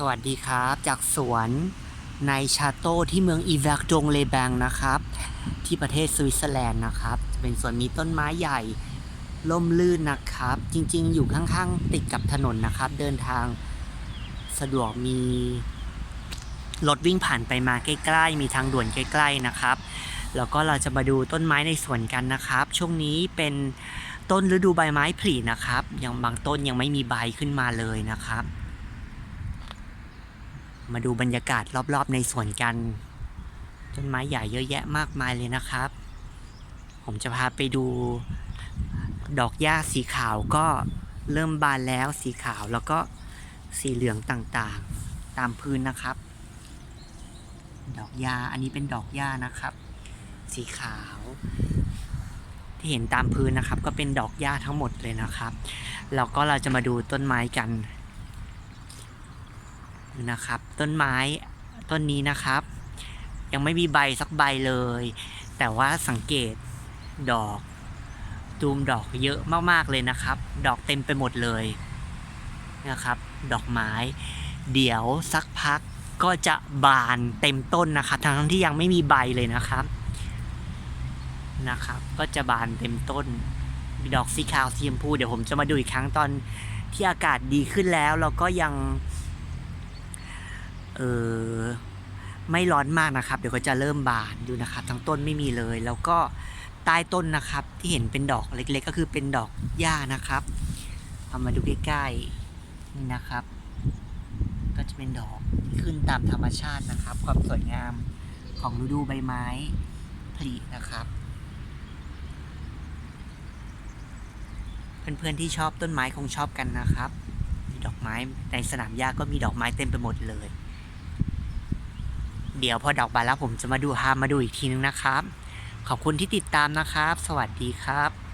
สวัสดีครับ จากสวนในชาโต้ที่เมืองอีแวกดงเลแบงนะครับ ที่ประเทศสวิตเซอร์แลนด์นะครับจะเป็นสวนมีต้นไม้ใหญ่ล่มลื่นนะครับ จริงๆ อยู่ข้างๆ ติดกับถนนนะครับ เดินทางสะดวกมีรถวิ่งผ่านไปมาใกล้ๆ มีทางด่วนใกล้ ๆนะครับ แล้วก็เราจะมาดูต้นไม้ในสวนกันนะครับ ช่วงนี้เป็นต้นฤดูใบไม้ผลินะครับ ยังบางต้นยังไม่มีใบขึ้นมาเลยนะครับ มาดูบรรยากาศรอบๆในสวนกัน ต้นไม้ใหญ่เยอะแยะมากมายเลยนะครับ ผมจะพาไปดู ดอกหญ้าสีขาวก็เริ่มบานแล้วสีขาวแล้วก็สีเหลืองต่างๆ ตามพื้นนะครับ ดอกหญ้าอันนี้เป็นดอกหญ้านะครับ สีขาว ที่เห็นตามพื้นนะครับ ก็เป็นดอกหญ้าทั้งหมดเลยนะครับ แล้วก็เราจะมาดูต้นไม้กัน นะครับ ต้นไม้ต้นนี้นะครับ ยังไม่มีใบสักใบเลย แต่ว่าสังเกตดอกตูมดอกเยอะมากๆเลยนะครับ ดอกเต็มไปหมดเลยนะครับ ดอกไม้ เดี๋ยวสักพักก็จะบานเต็มต้นนะครับทั้งที่ยังไม่มีใบเลยนะครับนะครับ ก็จะบานเต็มต้น มีดอกสีขาวสีชมพู เดี๋ยวผมจะมาดูอีกครั้งตอนที่อากาศดีขึ้นแล้วแล้วก็ยัง เออไม่ร้อนมากนะครับ เดี๋ยวก็จะเริ่มบานดูนะครับ ทั้งต้นไม่มีเลย แล้วก็ใต้ต้นนะครับ ที่เห็นเป็นดอกเล็ก ๆ ก็คือเป็นดอกหญ้านะครับเอามาดูใกล้ๆนี่นะครับ ก็จะเป็นดอกที่ขึ้นตามธรรมชาตินะครับ ความสวยงามของฤดูใบไม้ผลินะครับ เพื่อนๆที่ชอบต้นไม้คงชอบกันนะครับ ดอกไม้ในสนามหญ้าก็มีดอกไม้เต็มไปหมดเลย เดี๋ยวพอดอกบานแล้วผมจะมาดูฮามาดูอีกทีนึงนะครับ ขอบคุณที่ติดตามนะครับ สวัสดีครับ